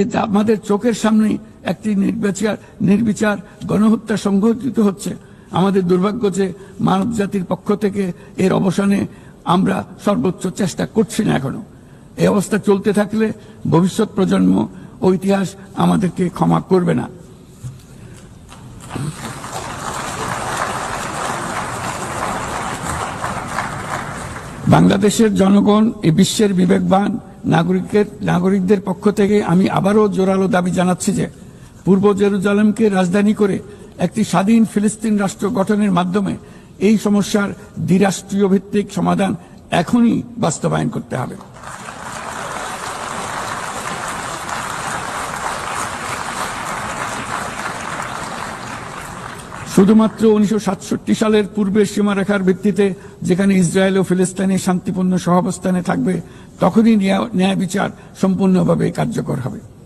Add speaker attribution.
Speaker 1: আমাদের চোখের সামনে একটি নির্বিচার নির্বিচার গণহত্যা সংঘটিত হচ্ছে, আমাদের দুর্ভাগ্য যে মানব জাতির পক্ষ থেকে এর অবসানে আমরা সর্বোচ্চ চেষ্টা করছি না এখনও। এই অবস্থা চলতে থাকলে ভবিষ্যৎ প্রজন্ম ও ইতিহাস আমাদেরকে ক্ষমা করবে না। বাংলাদেশের জনগণ এই বিশ্বের বিবেকবান নাগরিকের নাগরিকদের পক্ষ থেকে আমি আবারও জোরালো দাবি জানাচ্ছি যে পূর্ব জেরুজালেমকে রাজধানী করে একটি স্বাধীন ফিলিস্তিন রাষ্ট্র গঠনের মাধ্যমে এই সমস্যার দ্বিরাষ্ট্রীয় ভিত্তিক সমাধান এখনই বাস্তবায়ন করতে হবে। শুধুমাত্র উনিশশো সাতষট্টি সালের পূর্বে সীমারেখার ভিত্তিতে যেখানে ইসরায়েল ও ফিলিস্তিনি শান্তিপূর্ণ সহাবস্থানে থাকবে, তখনই ন্যায় ন্যায় বিচার সম্পূর্ণভাবে কার্যকর হবে।